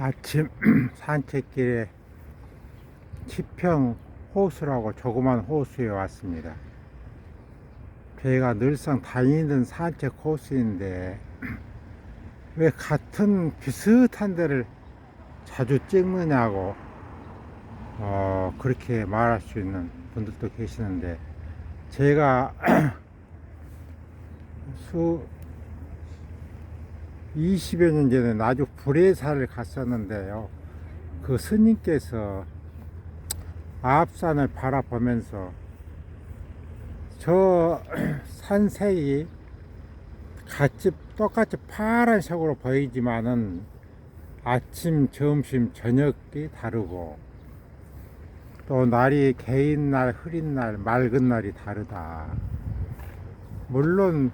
아침 산책길에 치평 호수라고 조그만 호수에 왔습니다. 저희가 늘상 다니는 산책 호수인데 왜 같은 비슷한 데를 자주 찍느냐고 어, 그렇게 말할 수 있는 분들도 계시는데 제가 수 20여 년 전에 나주 불회사를 갔었는데요. 그 스님께서 앞산을 바라보면서 저 산색이 같이 똑같이 파란색으로 보이지만은 아침, 점심, 저녁이 다르고 또 날이 개인 날, 흐린 날, 맑은 날이 다르다. 물론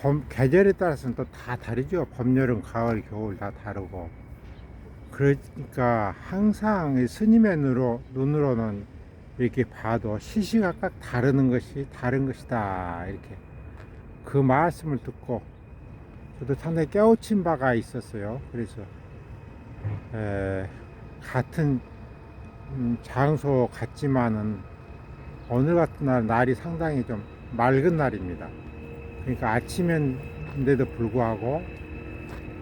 봄, 계절에 따라서는 또 다 다르죠. 봄, 여름, 가을, 겨울 다 다르고. 그러니까 항상 이 스님의 눈으로, 눈으로는 이렇게 봐도 시시각각 다르는 것이 다른 것이다. 이렇게 그 말씀을 듣고 저도 상당히 깨우친 바가 있었어요. 그래서 에, 같은 음, 장소 같지만은 오늘 같은 날 날이 상당히 좀 맑은 날입니다. 그러니까 아침인데도 불구하고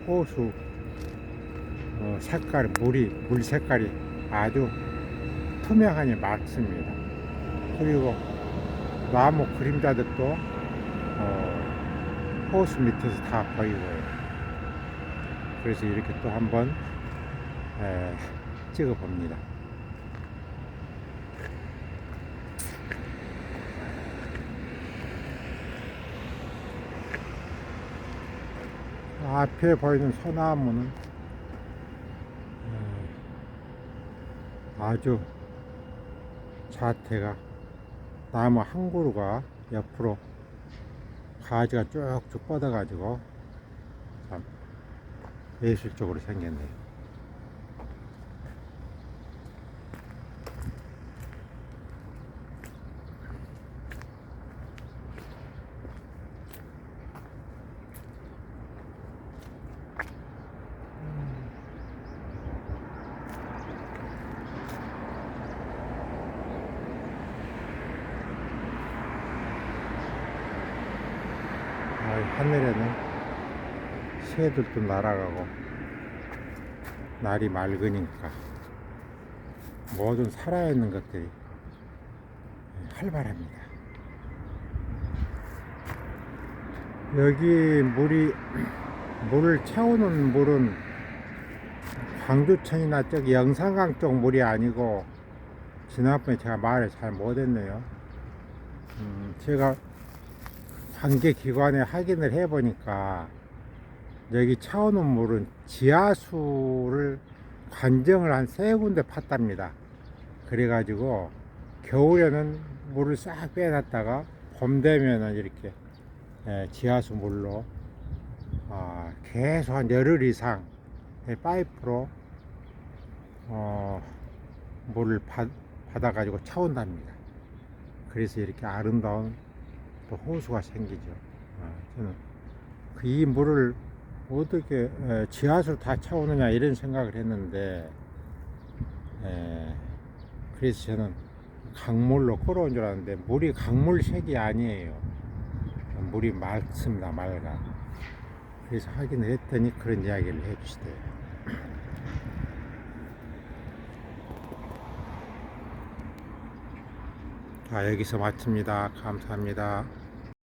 호수 어, 색깔 물이 물 색깔이 아주 투명하니 맑습니다. 그리고 나무 그림자들도 어, 호수 밑에서 다 보이고요. 그래서 이렇게 또 한번 에, 찍어 봅니다. 앞에 보이는 소나무는 음, 아주 자태가 나무 한 그루가 옆으로 가지가 쭉쭉 뻗어가지고 참 예술적으로 생겼네요. 아, 하늘에는 새들도 날아가고 날이 맑으니까 모든 살아있는 것들이 활발합니다. 여기 물이 물을 채우는 물은 광주천이나 저기 영산강 쪽 물이 아니고 지난번에 제가 말을 잘 못했네요. 음, 제가 관계 기관에 확인을 해보니까 여기 차오는 물은 지하수를 관정을 한 세 군데 팠답니다. 그래가지고 겨울에는 물을 싹 빼놨다가 봄 되면은 이렇게 예, 지하수 물로 아, 계속 한 열흘 이상 예, 파이프로 어, 물을 받, 받아가지고 차온답니다. 그래서 이렇게 아름다운 또 호수가 생기죠. 아, 저는 그이 물을 어떻게 에, 지하수로 다 차오느냐 이런 생각을 했는데 에, 그래서 저는 강물로 끌어온 줄 알았는데 물이 강물색이 아니에요. 물이 맑습니다. 맑아. 그래서 확인을 했더니 그런 이야기를 해주시대요. 자, 여기서 마칩니다. 감사합니다.